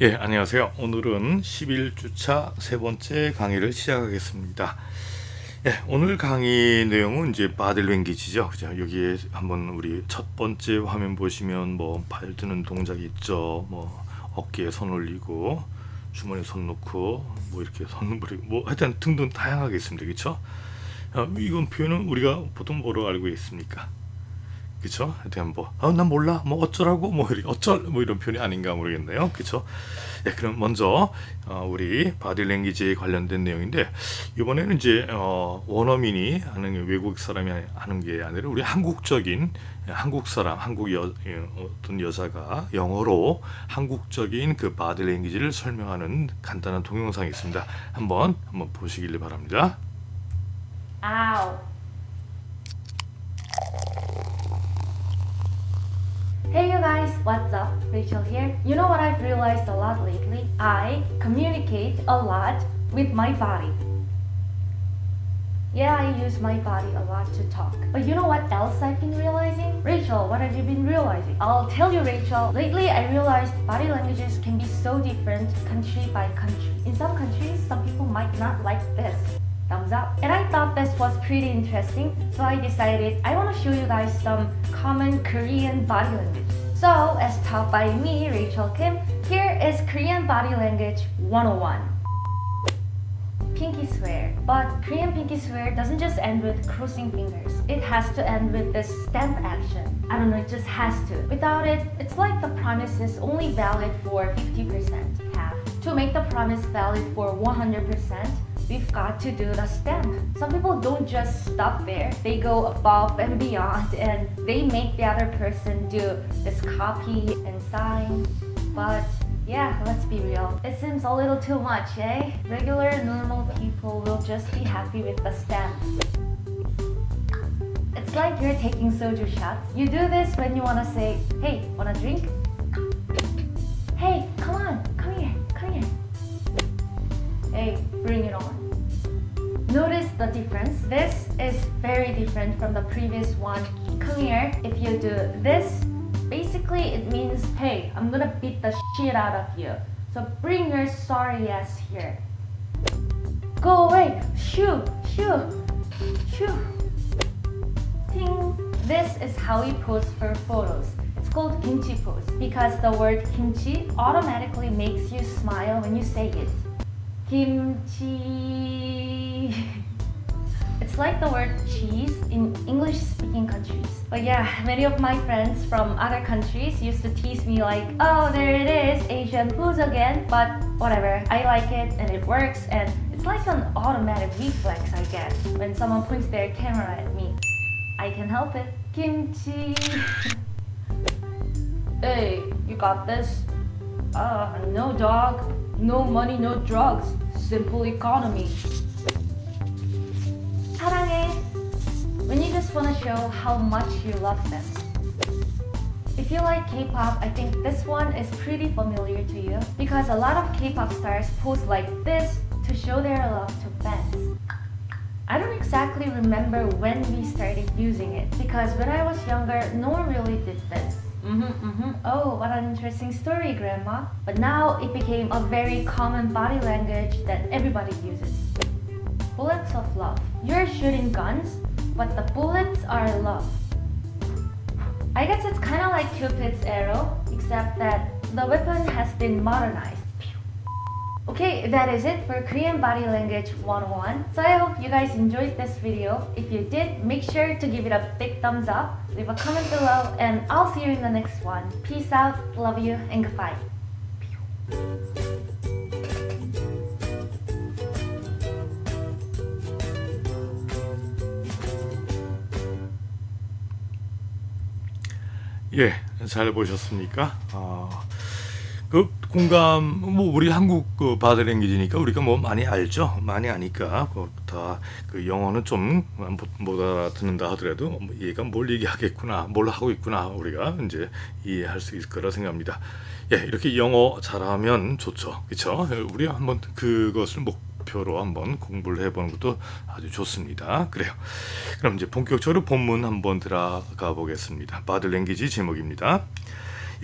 예, 안녕하세요. 오늘은 11주차 세 번째 강의를 시작하겠습니다. 예, 오늘 강의 내용은 이제 바딜랭귀지죠. 그죠? 여기에 한번 우리 첫 번째 화면 보시면 뭐 발 드는 동작이 있죠. 뭐 어깨에 손 올리고 주머니에 손 넣고 뭐 이렇게 손 버리고 뭐 하여튼 등등 다양하게 있습니다. 그렇죠? 어, 이건 표현은 우리가 보통 뭐로 알고 있습니까? 그쵸? 하여튼 뭐, 아, 난 몰라. 뭐 어쩌라고? 뭐, 어쩔? 뭐 이런 표현이 아닌가 모르겠네요. 그쵸? 네, 그럼 먼저, 어, 우리 바디랭귀지에 관련된 내용인데, 이번에는 이제, 어, 원어민이 하는 게 외국 사람이 하는 게 아니라 우리 한국적인, 한국 사람, 한국 여, 예, 어떤 여자가 영어로 한국적인 그 바디랭귀지를 설명하는 간단한 동영상이 있습니다. 한번, 한번 보시길 바랍니다. Hey what's up? Rachel here. You know what I've realized a lot lately? I communicate a lot with my body. Yeah, I use my body a lot to talk. But you know what else I've been realizing? Rachel, what have you been realizing? I'll tell you, Rachel. Lately, I realized body languages can be so different country by country. In some countries, some people might not like this. Thumbs up. And I thought this was pretty interesting, so I decided I want to show you guys some common Korean body language. So, as taught by me, Rachel Kim, here is Korean body language 101 pinky swear. But Korean pinky swear doesn't just end with crossing fingers. It has to end with this stamp action. I don't know, it just has to. Without it, it's like the promise is only valid for 50%. Half. To make the promise valid for 100%, we've got to do the stamp. Some people don't just stop there. They go above and beyond and they make the other person do this copy and sign. But yeah, let's be real. It seems a little too much, eh? Regular, normal people will just be happy with the stamp. It's like you're taking soju shots. You do this when you wanna say, hey, wanna drink? Bring it on. Notice the difference. This is very different from the previous one. Come here. If you do this, basically it means, hey, I'm gonna beat the shit out of you. So bring your sorry ass here. Go away. Shoo, shoo, shoo. Ting. This is how we pose for photos. It's called kimchi pose because the word kimchi automatically makes you smile when you say it. Kimchi. It's like the word cheese in English speaking countries. But yeah, many of my friends from other countries used to tease me like, oh, there it is, Asian foods again. But whatever, I like it and it works and it's like an automatic reflex, I guess, when someone points their camera at me. I can help it. Kimchi. hey, you got this? Uh, no dog, no money, no drugs Simple economy. 사랑해. When you just want to show how much you love them. If you like K-pop, I think this one is pretty familiar to you because a lot of K-pop stars pose like this to show their love to fans. I don't exactly remember when we started using it because when I was younger, no one really did this. Mm-hmm, mm-hmm. Oh, what an interesting story, Grandma. But now it became a very common body language that everybody uses. Bullets of love. You're shooting guns, but the bullets are love. I guess it's kind of like Cupid's arrow, except that the weapon has been modernized. Pew. Okay, that is it for Korean Body Language 101. So I hope you guys enjoyed this video. If you did, make sure to give it a big thumbs up, leave a comment below, and I'll see you in the next one. Peace out, love you, and goodbye. 예, 잘 보셨습니까? 어, 그 공감 뭐 우리 한국 그 바디랭귀지니까 우리가 뭐 많이 알죠. 많이 아니까 다그 영어는 좀못 알아듣는다 하더라도 뭐 얘가 뭘 얘기하겠구나, 뭘 하고 있구나 우리가 이제 이해할 수 있을 거라 생각합니다. 예, 이렇게 영어 잘하면 좋죠. 그렇죠? 우리 한번 그것을 목표로 한번 공부를 해보는 것도 아주 좋습니다. 그래요. 그럼 이제 본격적으로 본문 한번 들어가 보겠습니다. 바디랭귀지 제목입니다.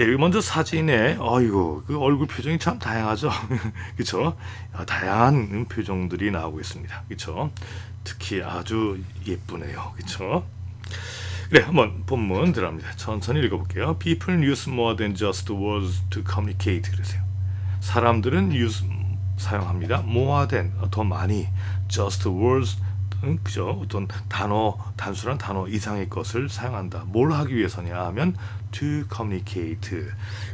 예, 먼저 사진에 어이구 그 얼굴 표정이 참 다양하죠. 그렇죠? 다양한 표정들이 나오고 있습니다. 그렇죠? 특히 아주 예쁘네요. 그렇죠? 그래 한번 본문 들어갑니다. 천천히 읽어볼게요. People use more than just words to communicate 그러세요. 사람들은 use 사용합니다. more than 더 많이 just words 음, 그죠? 어떤 단어 단순한 단어 이상의 것을 사용한다. 뭘 하기 위해서냐 하면 to communicate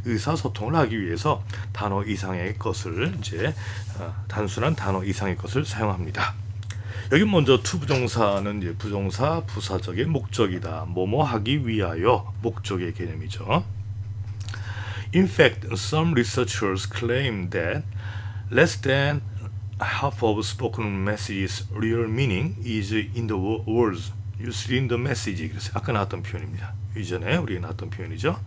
의사소통을 하기 위해서 단어 이상의 것을 이제 어, 단순한 단어 이상의 것을 사용합니다. 여기 먼저 to 부정사는 이제 부정사 부사적의 목적이다. 뭐뭐 하기 위하여 목적의 개념이죠. In fact, some researchers claim that less than half of spoken message's real meaning is in the wo- words used in the message. 그래서 아까 나왔던 표현입니다. 이전에 우리 나왔던 표현이죠.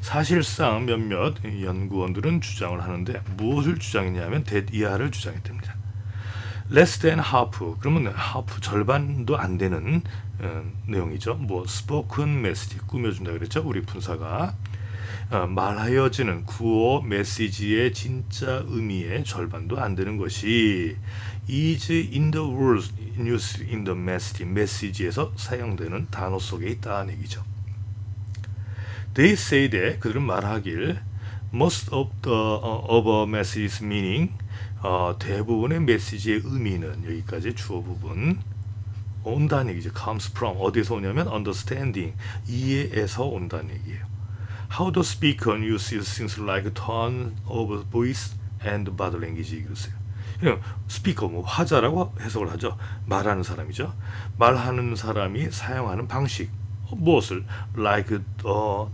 사실상 몇몇 연구원들은 주장을 하는데 무엇을 주장했냐면 대 이하를 주장했답니다. less than half 그러면 half 절반도 안 되는 어, 내용이죠. 뭐 spoken message 꾸며준다 그랬죠. 우리 분사가 어, 말하여지는 구어 메시지의 진짜 의미의 절반도 안 되는 것이 is in the words used in the message 메시지에서 사용되는 단어 속에 있다는 얘기죠. They that 그들은 말하길 most of the uh, of a message's meaning 어, 대부분의 메시지의 의미는 여기까지 주어 부분 온다는 얘기죠. comes from 어디서 오냐면 understanding 이해에서 온다는 얘기예요. How the speaker uses things like tone of voice and body language. 그냥 스피커 뭐 화자라고 해석을 하죠. 말하는 사람이죠. 말하는 사람이 사용하는 방식 어, 무엇을 like the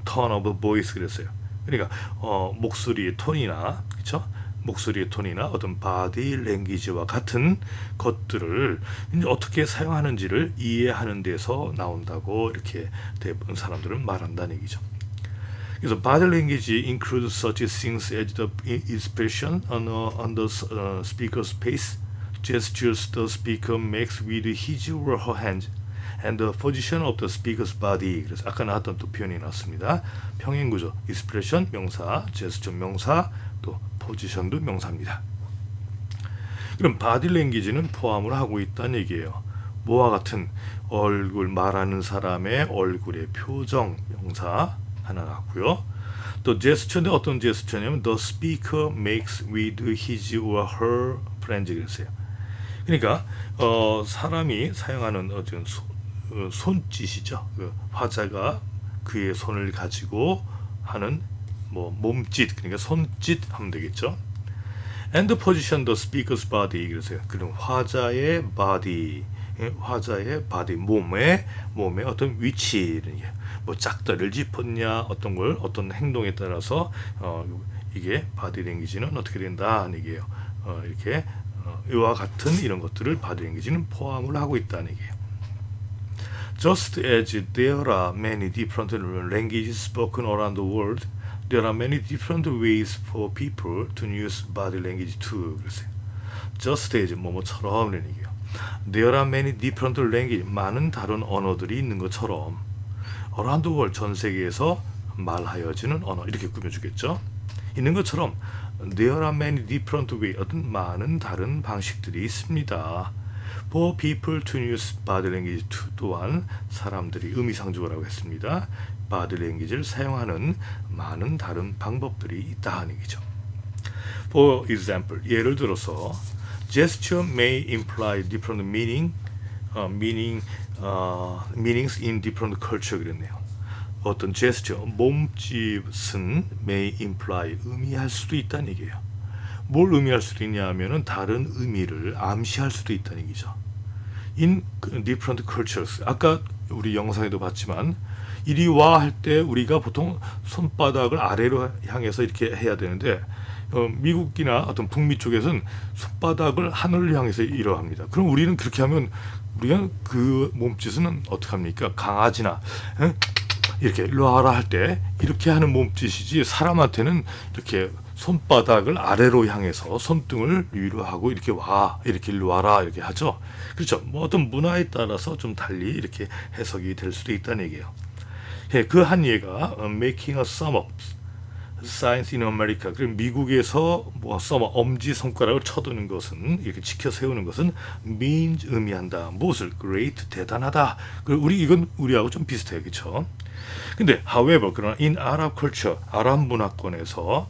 tone of voice 그랬어요. 그러니까 어, 목소리의 톤이나 그렇죠? 목소리의 톤이나 어떤 바디 랭귀지와 같은 것들을 이제 어떻게 사용하는지를 이해하는 데서 나온다고 이렇게 대부분 사람들은 말한다는 얘기죠. 그래서 body language includes such things as the expression on, uh, on the uh, speaker's face, gestures the speaker makes with his or her hands, and the position of the speaker's body. 그래서 아까 나왔던 또 표현이 나왔습니다. 평행 구조, expression 명사, gesture 명사, 또 포지션도 명사입니다. 그럼 바디 랭귀지는 포함을 하고 있다는 얘기예요. 뭐와 같은 얼굴 말하는 사람의 얼굴의 표정 명사 하나 나왔고요. 또 제스처인데 어떤 제스처냐면 the speaker makes with his or her friends 그랬어요. 그러니까 어, 사람이 사용하는 어떤 손, 어, 손짓이죠. 그 화자가 그의 손을 가지고 하는 뭐 몸짓 그러니까 손짓 하면 되겠죠. And position the speaker's body 그래서요. 그럼 화자의 body 예, 화자의 body 몸의 몸의 어떤 위치를 예, 뭐 짝다리를 짚었냐 어떤 걸 어떤 행동에 따라서 어, 이게 바디 랭귀지는 어떻게 된다 하는 얘기예요. 어, 이렇게 어, 이와 같은 이런 것들을 바디 랭귀지는 포함을 하고 있다는 얘기예요. Just as there are many different languages spoken around the world, there are many different ways for people to use body language too. 그랬어요. Just as 뭐뭐처럼 이런 얘기예요. There are many different language 많은 다른 언어들이 있는 것처럼 the world 전 세계에서 말하여지는 언어 이렇게 꾸며주겠죠. 있는 것처럼 there are many different way 어떤 많은 다른 방식들이 있습니다. For people to use body language to 또한 사람들이 의미상주어라고 했습니다. body language를 사용하는 많은 다른 방법들이 있다 하는 얘기죠. For example, 예를 들어서 gesture may imply different meaning, uh, meaning, uh, meanings in different culture 그랬네요. 어떤 gesture, 몸짓은 may imply 의미할 수도 있다는 얘기예요. 뭘 의미할 수도 있냐 하면은 다른 의미를 암시할 수도 있다는 얘기죠. In different cultures. 아까 우리 영상에도 봤지만 이리 와 할 때 우리가 보통 손바닥을 아래로 향해서 이렇게 해야 되는데 어, 미국이나 어떤 북미 쪽에서는 손바닥을 하늘을 향해서 이러 합니다. 그럼 우리는 그렇게 하면 우리가 그 몸짓은 어떻게 합니까? 강아지나 에? 이렇게 일로 와라 할 때 이렇게 하는 몸짓이지 사람한테는 이렇게 손바닥을 아래로 향해서 손등을 위로 하고 이렇게 와 이렇게 일로 와라 이렇게 하죠. 그렇죠. 뭐 어떤 문화에 따라서 좀 달리 이렇게 해석이 될 수도 있다는 얘기예요. 예, 그 한 예가 어, making a sum up Signs in America. 그리고 미국에서 뭐 써머 엄지 손가락을 쳐두는 것은 이렇게 지켜 세우는 것은 means 의미한다. 무엇을 great 대단하다. 그리고 우리 이건 우리하고 좀 비슷해요, 그렇죠? 근데 however 그러나 in Arab culture 아랍 문화권에서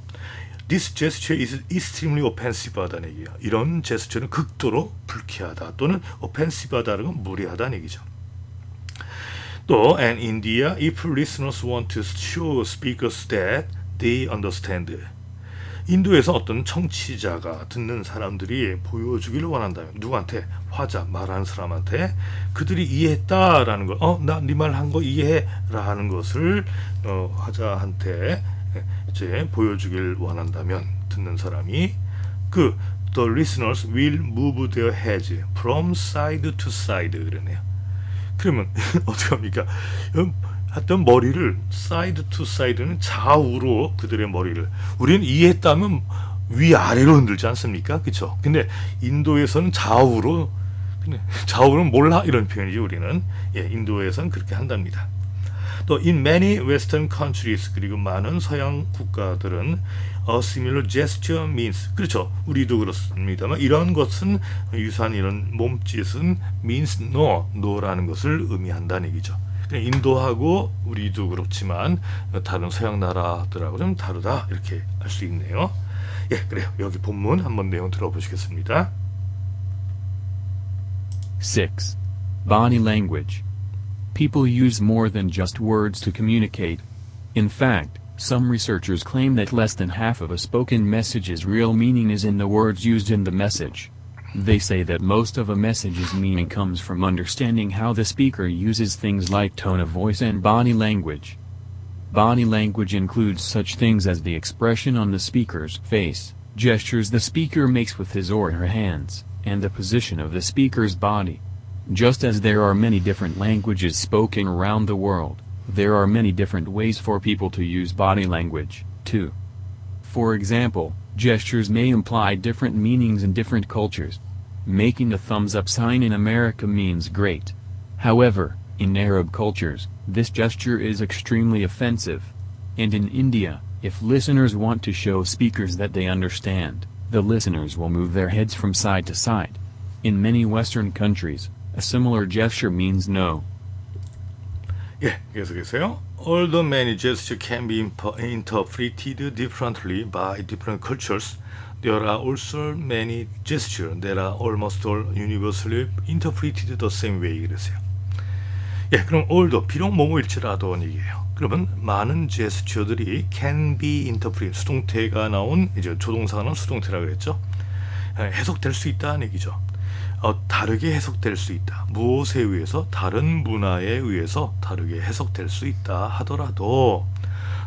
This gesture is extremely offensive 하다는 얘기야. 이런 제스처는 극도로 불쾌하다 또는 offensive하다는 건 무례하다는 얘기죠. 또 and India, if listeners want to show speakers that they understand. 인도에서 어떤 청취자가 듣는 사람들이 보여주기를 원한다면 누구한테 화자 말하는 사람한테 그들이 이해했다라는 걸, 어 나 네 말 한 거 이해해라는 것을 어, 화자한테 이제 보여주길 원한다면 듣는 사람이 그 the listeners will move their heads from side to side 그러네요. 그러면 어떻게 합니까? 음, 하여튼 머리를 사이드 투 사이드는 좌우로 그들의 머리를 우리는 이해했다면 위아래로 흔들지 않습니까? 그렇죠? 근데 인도에서는 좌우로 좌우는 몰라 이런 표현이죠 우리는 예, 인도에서는 그렇게 한답니다. 또 in many western countries 그리고 많은 서양 국가들은 a similar gesture means 그렇죠 우리도 그렇습니다만 이런 것은 유사한 이런 몸짓은 means no no라는 것을 의미한다는 얘기죠. 인도하고 우리도 그렇지만 다른 서양 나라들하고 좀 다르다 이렇게 할 수 있네요. 예, 그래요. 여기 본문 한번 내용 들어보시겠습니다. 6. Body language. People use more than just words to communicate. In fact, some researchers claim that less than half of a spoken message's real meaning is in the words used in the message. They say that most of a message's meaning comes from understanding how the speaker uses things like tone of voice and body language. Body language includes such things as the expression on the speaker's face, gestures the speaker makes with his or her hands, and the position of the speaker's body. Just as there are many different languages spoken around the world, there are many different ways for people to use body language, too. For example, gestures may imply different meanings in different cultures. Making a thumbs up sign in America means great. However, in Arab cultures, this gesture is extremely offensive. And in India, if listeners want to show speakers that they understand, the listeners will move their heads from side to side. In many Western countries, a similar gesture means no. 예, 계속해서요. Although many gestures can be imp- interpreted differently by different cultures, There are also many gestures that are almost all universally interpreted the same way. 그랬어요. 예, 그럼 although 비록 뭐뭐일지라도 얘기해요. 그러면 많은 제스처들이 can be interpreted 수동태가 나온 이제 조동사가 나온 수동태라 그랬죠. 예, 해석될 수 있다는 얘기죠. 어, 다르게 해석될 수 있다. 무엇에 의해서 다른 문화에 의해서 다르게 해석될 수 있다 하더라도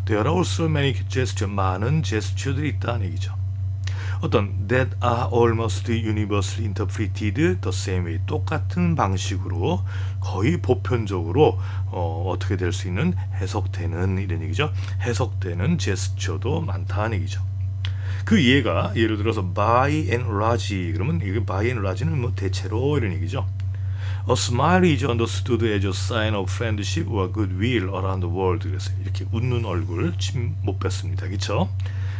there are also many gesture 많은 제스처들이 있다는 얘기죠. 어떤 that are almost universally interpreted the same way 똑같은 방식으로 거의 보편적으로 어, 어떻게 될 수 있는 해석되는 이런 얘기죠. 해석되는 제스처도 많다는 얘기죠. 그 이해가 예를 들어서 by and large 그러면 이게 by and large는 뭐 대체로 이런 얘기죠. A smile is understood as a sign of friendship or goodwill around the world. 그래서 이렇게 웃는 얼굴 침 못 뺐습니다. 그렇죠?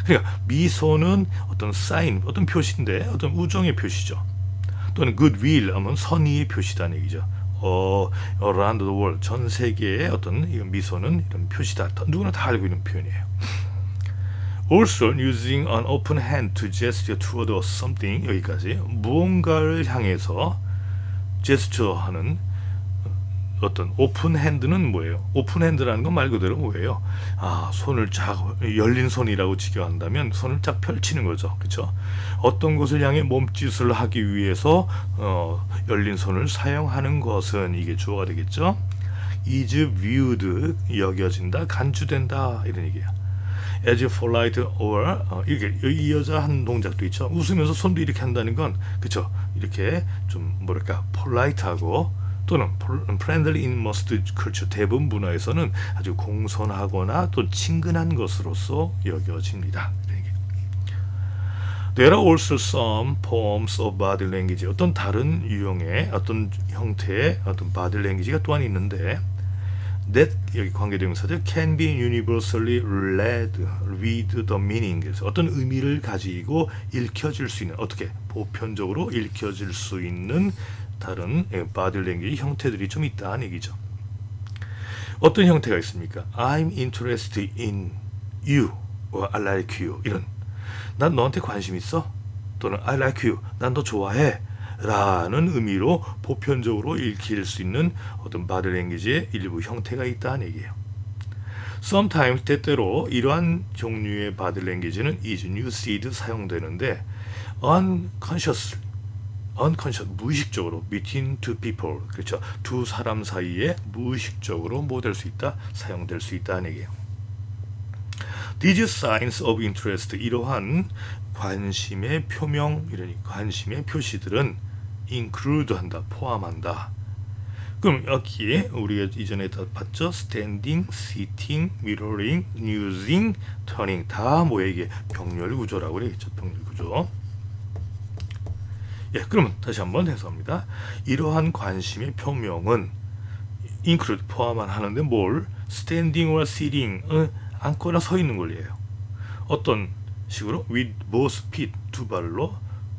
그러니까 미소는 어떤 사인, 어떤 표시인데 어떤 우정의 표시죠. 또는 goodwill 하면 선의의 표시다는 얘기죠. 어, around the world 전 세계의 어떤 이 미소는 이런 표시다. 누구나 다 알고 있는 표현이에요. Also using an open hand to gesture toward something 여기까지 무언가를 향해서 제스처하는 어떤 오픈 핸드는 뭐예요? 오픈 핸드라는 건 말 그대로 뭐예요? 아 손을 쫙 열린 손이라고 지겨한다면 손을 쫙 펼치는 거죠, 그렇죠? 어떤 것을 향해 몸짓을 하기 위해서 어, 열린 손을 사용하는 것은 이게 주어가 되겠죠? is viewed 여겨진다, 간주된다 이런 얘기예요. as polite or 어, 이렇게 이 여자 한 동작도 있죠. 웃으면서 손도 이렇게 한다는 건 그쵸 이렇게 좀 뭐랄까 polite하고 또는 friendly in most culture 대부분 문화에서는 아주 공손하거나 또 친근한 것으로서 여겨집니다. There are also some forms of body language. 어떤 다른 유형의 어떤 형태의 어떤 body language가 또한 있는데 that 여기 관계대명사들 can be universally read with the meaning 어떤 의미를 가지고 읽혀질 수 있는 어떻게 보편적으로 읽혀질 수 있는 다른 language 형태들이 좀 있다는 얘기죠. 어떤 형태가 있습니까? I'm interested in you, or I like you 이런 난 너한테 관심 있어 또는 I like you, 난 너 좋아해 라는 의미로 보편적으로 읽힐 수 있는 어떤 language의 일부 형태가 있다는 얘기예요. Sometimes 때때로 이러한 종류의 language는 is used 사용되는데 unconsciously unconscious 무의식적으로 between two people 그렇죠 두 사람 사이에 무의식적으로 뭐 될 수 있다 사용될 수 있다는 얘기예요. These signs of interest 이러한 관심의 표명 이러니 관심의 표시들은 include 한다 포함한다. 그럼 여기에 우리가 이전에 다 봤죠? standing, sitting, mirroring, using, turning 다 뭐야 이게 병렬 구조라고 그러겠죠 병렬 구조. 예, 그러면 다시 한번 해석합니다. 이러한 관심의 표명은 include 포함만 하는데 뭘 standing or sitting 어, 앉거나 서 있는 걸 이해요. 어떤 식으로 with both feet 두 발로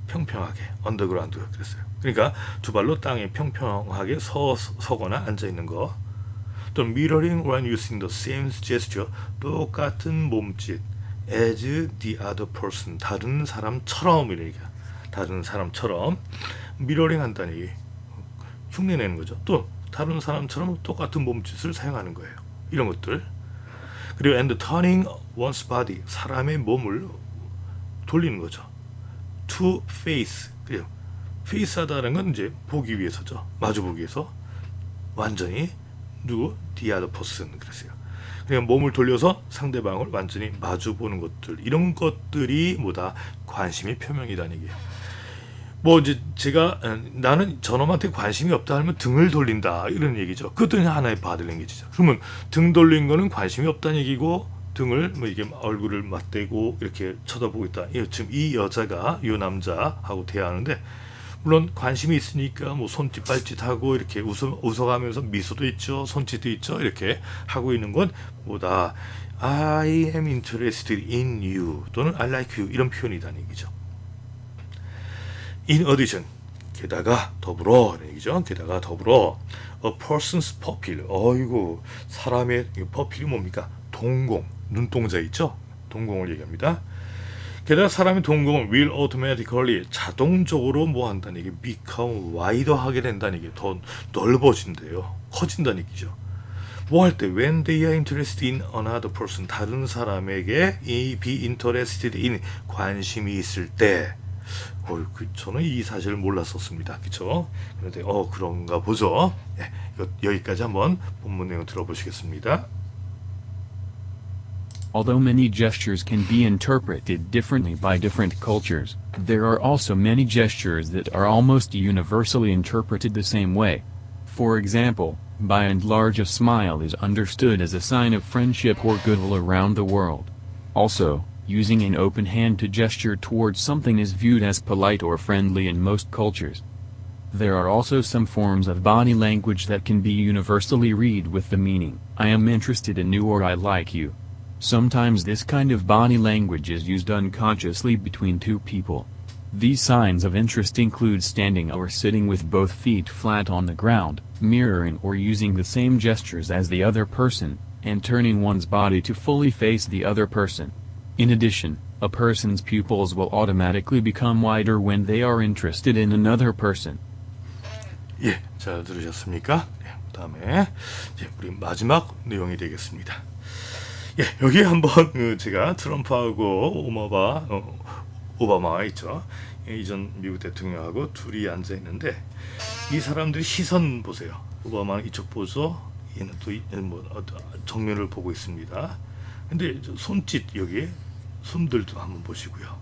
평평하게 언더그라운드 그랬어요. 그러니까 두 발로 땅에 평평하게 서 서거나 앉아 있는 거. 또 mirroring when using the same gesture 똑같은 몸짓 as the other person 다른 사람처럼 이렇게 다른 사람처럼 미러링 얘기 흉내내는 거죠. 또 다른 사람처럼 똑같은 몸짓을 사용하는 거예요. 이런 것들. 그리고 and turning one's body 사람의 몸을 돌리는 거죠. to face 그래요. face하다는 건 이제 보기 위해서죠. 마주 보기 위해서 완전히 누구 the other person 그랬어요. 그냥 몸을 돌려서 상대방을 완전히 마주 보는 것들 이런 것들이 뭐다 관심의 표명이라는 얘기예요. 뭐 이제 제가 어, 나는 저놈한테 관심이 없다 하면 등을 돌린다 이런 얘기죠. 그것도 하나의 바디랭귀지죠. 그러면 등 돌린 거는 관심이 없다는 얘기고 등을 뭐 이게 얼굴을 맞대고 이렇게 쳐다보고 있다. 예, 지금 이 여자가 이 남자하고 대화하는데 물론 관심이 있으니까 뭐 손짓 발짓 하고 이렇게 웃어 웃어가면서 미소도 있죠, 손짓도 있죠 이렇게 하고 있는 건 뭐다 I am interested in you 또는 I like you 이런 표현이라는 얘기죠. In addition, 게다가 더불어 이런 얘기죠. 게다가 더불어 a person's pupil. 어이구 사람의 이 pupil이 뭡니까? 동공, 눈동자 있죠? 동공을 얘기합니다. 게다가 사람의 동공은 will automatically 자동적으로 뭐 한다는 얘기 become wider 하게 된다는 얘기 더 넓어진대요. 커진다는 얘기죠. 뭐 할 때 when they are interested in another person 다른 사람에게 이 be interested in 관심이 있을 때 어, 그, 저는 이 사실을 몰랐었습니다. 그쵸? 그런데, 어, 그런가 보죠. 예, 여, 여기까지 한번 본문 내용 들어보시겠습니다. Although many gestures can be interpreted differently by different cultures, there are also many gestures that are almost universally interpreted the same way. For example, by and large a smile is understood as a sign of friendship or goodwill around the world. Also, using an open hand to gesture towards something is viewed as polite or friendly in most cultures. There are also some forms of body language that can be universally read with the meaning, I am interested in you or I like you. Sometimes this kind of body language is used unconsciously between two people. These signs of interest include standing or sitting with both feet flat on the ground, mirroring or using the same gestures as the other person, and turning one's body to fully face the other person. In addition, a person's pupils will automatically become wider when they are interested in another person. 예, 잘 들으셨습니까? 네, 그 다음에, 이제 우리 마지막 내용이 되겠습니다. 예, 여기 한번 그 제가 트럼프하고 오마바, 어, 오바마가 있죠. 예, 이전 미국 대통령하고 둘이 앉아 있는데 이 사람들이 시선 보세요. 오바마는 이쪽 보죠. 얘는 또 이- 뭐 어, 정면을 보고 있습니다. 근데 저 손짓 여기 손들도 한번 보시고요.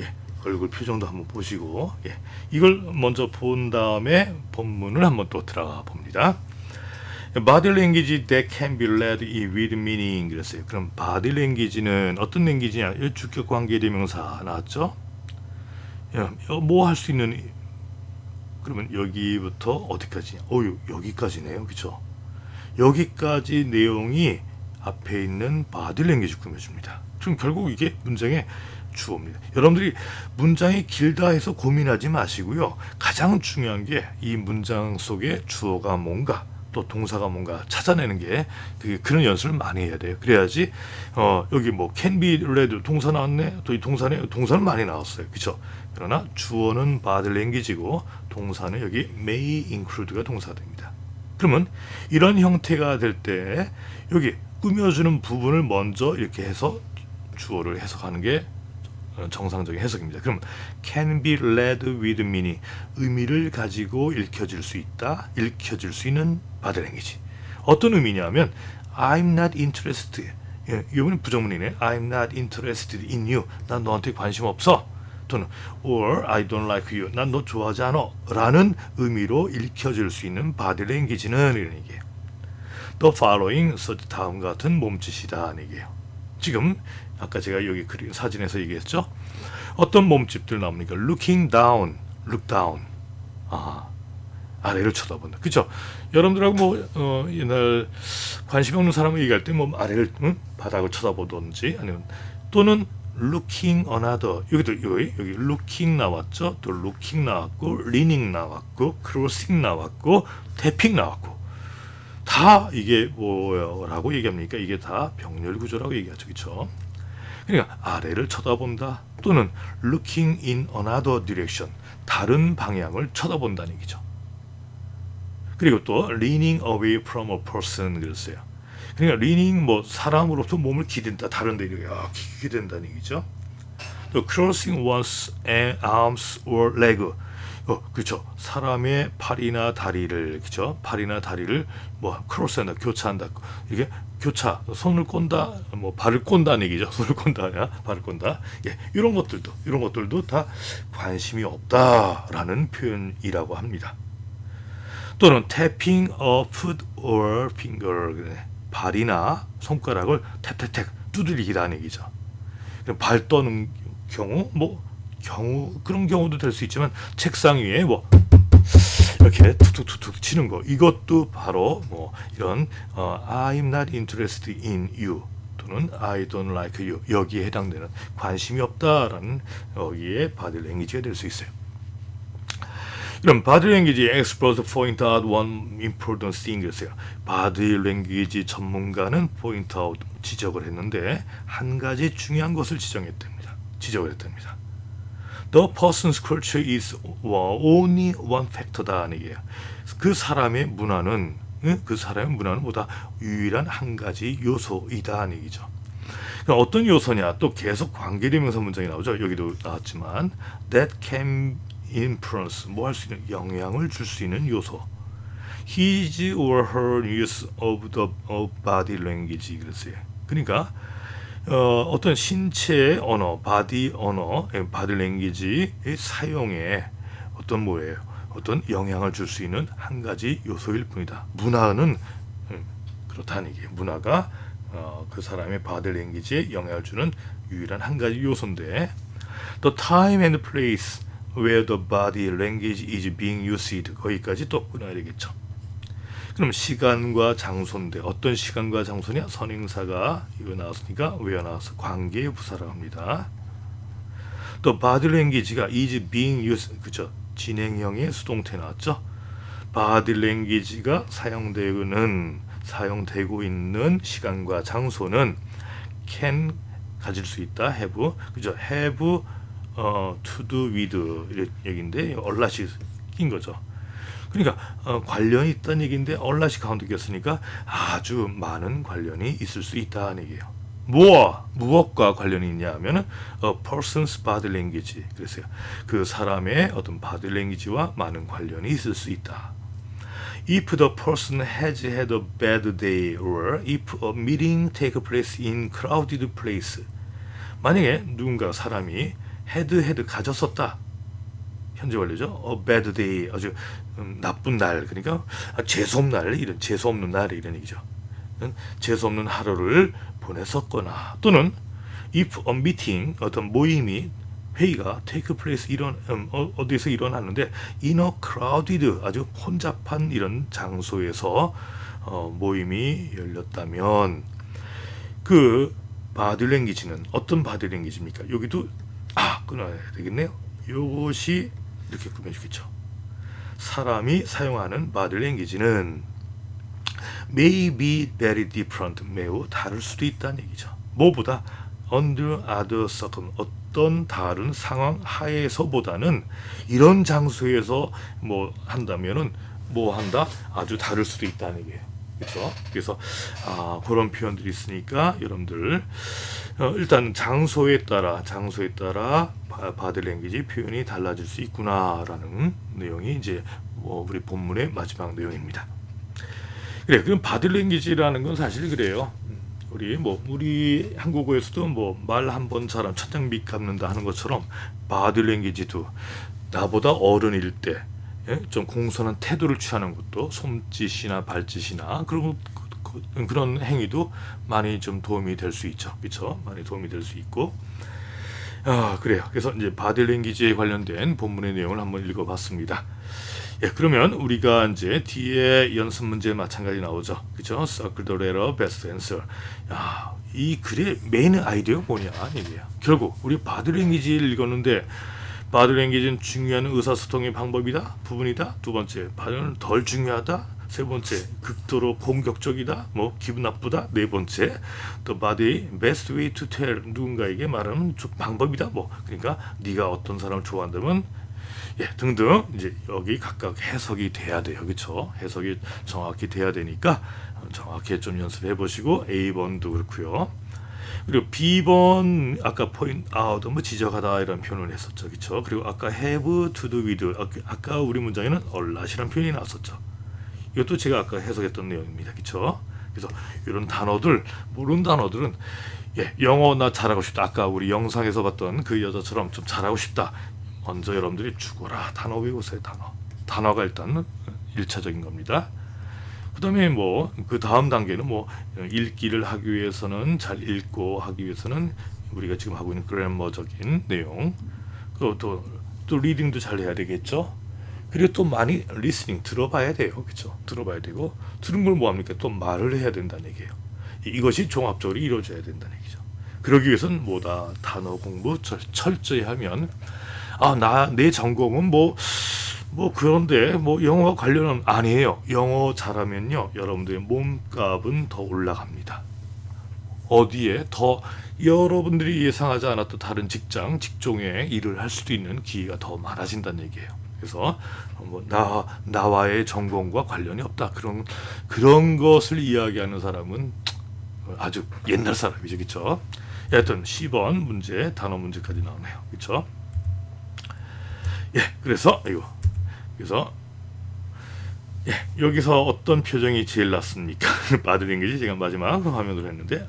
예, 얼굴 표정도 한번 보시고 예, 이걸 먼저 본 다음에 본문을 한번 또 들어가 봅니다. Body language that can be read with meaning 그랬어요. 그럼 body language는 어떤 랭귀지냐? 이 주격 관계 대명사 나왔죠? 뭐 할 수 있는 그러면 여기부터 어디까지? 어 여기까지네요. 그렇죠? 여기까지 내용이 앞에 있는 바디 랭귀지 꾸며줍니다. 그럼 결국 이게 문장의 주어입니다. 여러분들이 문장이 길다 해서 고민하지 마시고요. 가장 중요한 게 이 문장 속에 주어가 뭔가 또 동사가 뭔가 찾아내는 게 그, 그런 연습을 많이 해야 돼요. 그래야지 어, 여기 뭐 can be read 동사 나왔네. 또 이 동사네 동사는 많이 나왔어요. 그렇죠? 그러나 주어는 body language고 동사는 여기 may include가 동사가 됩니다. 그러면 이런 형태가 될 때 여기 꾸며주는 부분을 먼저 이렇게 해서 주어를 해석하는 게 어, 정상적인 해석입니다. 그럼 can be read with meaning 의미를 가지고 읽혀질 수 있다, 읽혀질 수 있는 language. 어떤 의미냐면 I'm not interested. 예, 이번엔 부정문이네. I'm not interested in you. 난 너한테 관심 없어. 또는 or I don't like you. 난 너 좋아하지 않아. 라는 의미로 읽혀질 수 있는 language는 이런 얘기예요. The following 다음 같은 몸짓이다 얘기예요. 지금 아까 제가 여기 그린 사진에서 얘기했죠. 어떤 몸집들 나옵니까? Looking down, look down. 아 아래를 쳐다본다. 그죠? 여러분들하고 뭐 어, 옛날 관심 없는 사람을 얘기할 때 뭐 아래를 응? 바닥을 쳐다보든지 아니면 또는 looking another 여기도 여기 여기 looking 나왔죠. 또 looking 나왔고 leaning 나왔고 crossing 나왔고 tapping 나왔고 다 이게 뭐라고 얘기합니까? 이게 다 병렬 구조라고 얘기하죠. 그렇죠? 그러니까 아래를 쳐다본다 또는 looking in another direction 다른 방향을 쳐다본다는 얘기죠. 그리고 또 leaning away from a person 그랬어요. 그러니까 leaning 뭐 사람으로부터 몸을 기댄다 다른 데 이렇게 아, 기댄다는 얘기죠. 또 crossing one's arms or leg 어, 그렇죠. 사람의 팔이나 다리를, 그렇죠. 팔이나 다리를 뭐 크로스한다, 교차한다, 이게 교차, 손을 꼰다, 뭐 발을 꼰다는 얘기죠. 손을 꼰다, 야, 발을 꼰다. 예, 이런 것들도, 이런 것들도 다 관심이 없다라는 표현이라고 합니다. 또는 tapping a foot or finger. 발이나 손가락을 탭탭탭 두드리기라는 얘기죠. 발 떠는 경우, 뭐 경우 그런 경우도 될 수 있지만 책상 위에 뭐 이렇게 툭툭툭툭 치는 거 이것도 바로 뭐 이런 어, I'm not interested in you 또는 I don't like you 여기에 해당되는 관심이 없다라는 여기에 바디 랭귀지가 될 수 있어요. 그럼 바디 랭귀지 experts point out one important thing 이랬어요. 바디 랭귀지 전문가는 포인트 아웃 지적을 했는데 한 가지 중요한 것을 지정했답니다. 지적을 했답니다. The person's culture is only one factor다는 얘기예요. 그 사람의 문화는 그 사람의 문화는 보다 유일한 한 가지 요소이다는 얘기죠. 그럼 어떤 요소냐? 또 계속 관계대명사 문장이 나오죠. 여기도 나왔지만 that can influence 뭐 할 수 있는 영향을 줄 수 있는 요소. His or her use of the of body language 그랬어요. 그러니까 어, 어떤 신체의 언어, 바디 언어, 바디 랭귀지의 사용에 어떤 뭐예요? 어떤 영향을 줄 수 있는 한 가지 요소일 뿐이다. 문화는 음, 그렇다는 얘기예요. 문화가 어, 그 사람의 바디 랭귀지에 영향을 주는 유일한 한 가지 요소인데 The time and place where the body language is being used 거기까지 또 끊어야 되겠죠. 그럼 시간과 장소인데 어떤 시간과 장소냐? 선행사가 이거 나왔으니까 왜 나와서 관계의 부사라고 합니다. 또 language가 is being used 그죠? 진행형의 수동태 나왔죠? language가 사용되는 사용되고 있는 시간과 장소는 can 가질 수 있다 have 그죠? have 어, to do with 이런 얘기인데 얼라시 낀 거죠. 그러니까 어, 관련이 있다는 얘기인데 얼라시 가운데 꼈으니까 아주 많은 관련이 있을 수 있다는 얘기예요. 무엇 무엇과 관련이 있냐 하면은 a person's body language 그랬어요. 그 사람의 어떤 body language와 많은 관련이 있을 수 있다. If the person has had a bad day or if a meeting take place in crowded place 만약에 누군가 사람이 had had 가졌었다 현재 완료죠. A bad day 아주 음, 나쁜 날 그러니까 아, 재수 없는 날 이런 재수 없는 날 이런 얘기죠. 음, 재수 없는 하루를 보냈었거나 또는 if a meeting 어떤 모임이 회의가 take place 일어나 음, 어, 어디서 일어났는데 in a crowded 아주 혼잡한 이런 장소에서 어, 모임이 열렸다면 그 바디랭귀지는 어떤 바디랭귀지입니까? 여기도 아 끊어야 되겠네요. 이것이 이렇게 꾸며주겠죠. 사람이 사용하는 바디랭귀지는 may be very different 매우 다를 수도 있다는 얘기죠. 뭐보다 under other circum 어떤 다른 상황 하에서보다는 이런 장소에서 뭐 한다면은 뭐 한다 아주 다를 수도 있다는 얘기예요. 그렇죠? 그래서 아, 그런 표현들이 있으니까 여러분들 어, 일단 장소에 따라 장소에 따라 바디랭귀지 표현이 달라질 수 있구나라는 내용이 이제 뭐 우리 본문의 마지막 내용입니다. 그래 그럼 바디랭귀지라는 건 사실 그래요. 음, 우리 뭐 우리 한국어에서도 뭐 말 한번 사람 천장 밑 갚는다 하는 것처럼 바디랭귀지도 나보다 어른일 때 예? 좀 공손한 태도를 취하는 것도 손짓이나 발짓이나 그리고 그- 그- 그런 행위도 많이 좀 도움이 될 수 있죠. 그렇죠? 많이 도움이 될 수 있고 아 그래요. 그래서 이제 바디랭귀지에 관련된 본문의 내용을 한번 읽어봤습니다. 예, 그러면 우리가 이제 뒤에 연습 문제 마찬가지 나오죠. 그죠? Circle the letter best answer. 야, 이 글의 메인 아이디어가 뭐냐 이게요. 결국 우리 바디랭귀지를 읽었는데 바디랭귀지는 중요한 의사소통의 방법이다, 부분이다. 두 번째, 발언은 덜 중요하다. 세 번째, 극도로 공격적이다. 뭐 기분 나쁘다. 네 번째, 또 body best way to tell 누군가에게 말하는 조- 방법이다. 뭐 그러니까 네가 어떤 사람을 좋아한다면 예, 등등 이제 여기 각각 해석이 돼야 돼요. 그렇죠? 해석이 정확히 돼야 되니까 어, 정확히 좀 연습해 보시고 A번도 그렇고요. 그리고 B번 아까 point out 뭐 지적하다 이런 표현을 했었죠. 그렇죠? 그리고 아까 have to do with 아까- 우리 문장에는 얼라시란 표현이 나왔었죠. 이것도 제가 아까 해석했던 내용입니다. 그렇죠? 그래서 이런 단어들 모르는 단어들은 예, 영어 나 잘하고 싶다. 아까 우리 영상에서 봤던 그 여자처럼 좀 잘하고 싶다. 먼저 여러분들이 죽어라 단어 외우세요. 단어. 단어가 일단 일차적인 겁니다. 그다음에 뭐 그 다음 단계는 뭐 읽기를 하기 위해서는 잘 읽고 하기 위해서는 우리가 지금 하고 있는 그래머적인 내용 그리고 또, 또 리딩도 잘 해야 되겠죠. 그리고 또 많이 리스닝 들어봐야 돼요. 그렇죠? 들어봐야 되고 들은 걸 뭐 합니까? 또 말을 해야 된다는 얘기예요. 이- 이것이 종합적으로 이루어져야 된다는 얘기죠. 그러기 위해서는 뭐다 단어 공부 철, 철저히 하면 아 나 내 전공은 뭐뭐 그런데 뭐 영어와 관련은 아니에요. 영어 잘하면요 여러분들의 몸값은 더 올라갑니다. 어디에 더 여러분들이 예상하지 않았던 다른 직장, 직종에 일을 할 수도 있는 기회가 더 많아진다는 얘기예요. 그래서 뭐 나 나와의 전공과 관련이 없다 그런 그런 것을 이야기하는 사람은 아주 옛날 사람이죠, 그렇죠? 하여튼 10번 문제 단어 문제까지 나오네요, 그렇죠? 예, 그래서 이거 그래서 예, 여기서 어떤 표정이 제일 낫습니까? 바디랭귀지 제가 마지막 화면으로 했는데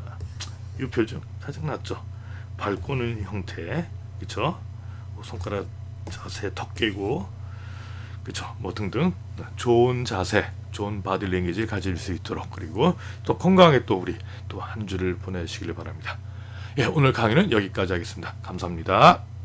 이 표정 가장 낫죠. 발 꼬는 형태, 그렇죠? 손가락 자세 턱 깨고, 그렇죠? 뭐 등등 좋은 자세, 좋은 바디랭귀지 가질 수 있도록 그리고 또 건강에 또 우리 또 한 주를 보내시길 바랍니다. 예, 오늘 강의는 여기까지 하겠습니다. 감사합니다.